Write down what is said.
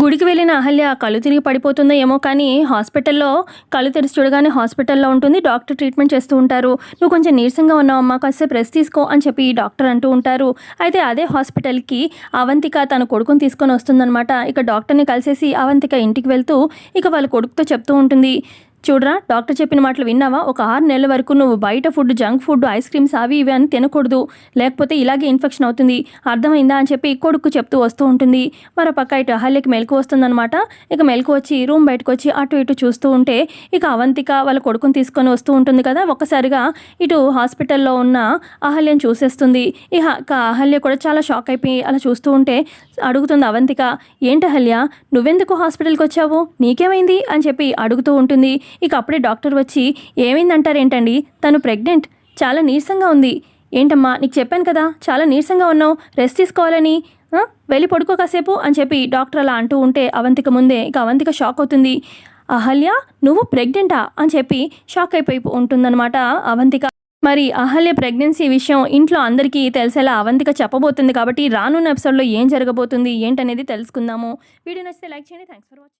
గుడికి వెళ్ళిన అహల్య కళ్ళు తిరిగి పడిపోతుందో ఏమో కానీ హాస్పిటల్లో కళ్ళు తెరిచి చూడగానే హాస్పిటల్లో ఉంటుంది. డాక్టర్ ట్రీట్మెంట్ చేస్తూ ఉంటారు. నువ్వు కొంచెం నీరసంగా ఉన్నావు అమ్మా కాసేపు రెస్ట్ తీసుకో అని చెప్పి డాక్టర్ అంటూ ఉంటారు. అయితే అదే హాస్పిటల్కి అవంతిక తన కొడుకుని తీసుకొని వస్తుందన్నమాట. ఇక డాక్టర్ని కలిసేసి అవంతిక ఇంటికి వెళ్తూ ఇక వాళ్ళ కొడుకుతో చెప్తూ ఉంటుంది. చూడరా డాక్టర్ చెప్పిన మాటలు విన్నావా? ఒక ఆరు నెలల వరకు నువ్వు బయట food junk food ice creams అవి ఇవి అని తినకూడదు. లేకపోతే ఇలాగే ఇన్ఫెక్షన్ అవుతుంది. అర్థమైందా అని చెప్పి కొడుకు చెప్తూ వస్తూ ఉంటుంది. మరో పక్క ఇటు అహల్యకి మెలకు వస్తుందన్నమాట. ఇక మెలకు వచ్చి రూమ్ బయటకు వచ్చి అటు ఇటు చూస్తూ ఉంటే ఇక అవంతిక వాళ్ళ కొడుకుని తీసుకొని వస్తూ ఉంటుంది కదా. ఒక్కసారిగా ఇటు హాస్పిటల్లో ఉన్న అహల్యను చూసేస్తుంది. ఇక అహల్య కూడా చాలా షాక్ అయిపోయి అలా చూస్తూ ఉంటే అడుగుతుంది అవంతిక ఏంటి అహల్య? నువ్వెందుకు హాస్పిటల్కి వచ్చావు? నీకేమైంది? అని చెప్పి అడుగుతూ ఉంటుంది. ఇక అప్పుడే డాక్టర్ వచ్చి ఏమైందంటారేంటండి? తను ప్రెగ్నెంట్. చాలా నీరసంగా ఉంది. ఏంటమ్మా నీకు చెప్పాను కదా చాలా నీరసంగా ఉన్నావు. రెస్ట్ తీసుకోవాలని వెళ్ళి పడుకో కాసేపు అని చెప్పి డాక్టర్ అలా అంటూ ఉంటే అవంతిక ముందే ఇక అవంతిక షాక్ అవుతుంది. అహల్య నువ్వు ప్రెగ్నెంటా? అని చెప్పి షాక్ అయిపోయి ఉంటుందన్నమాట అవంతిక. మరి అహల్య ప్రెగ్నెన్సీ విషయం ఇంట్లో అందరికీ తెలిసేలా అవంతిక చెప్పబోతుంది కాబట్టి రానున్న ఎపిసోడ్లో ఏం జరగబోతుంది ఏంటనేది తెలుసుకుందాము. వీడియో నచ్చితే లైక్ చేయండి. Thanks for watching.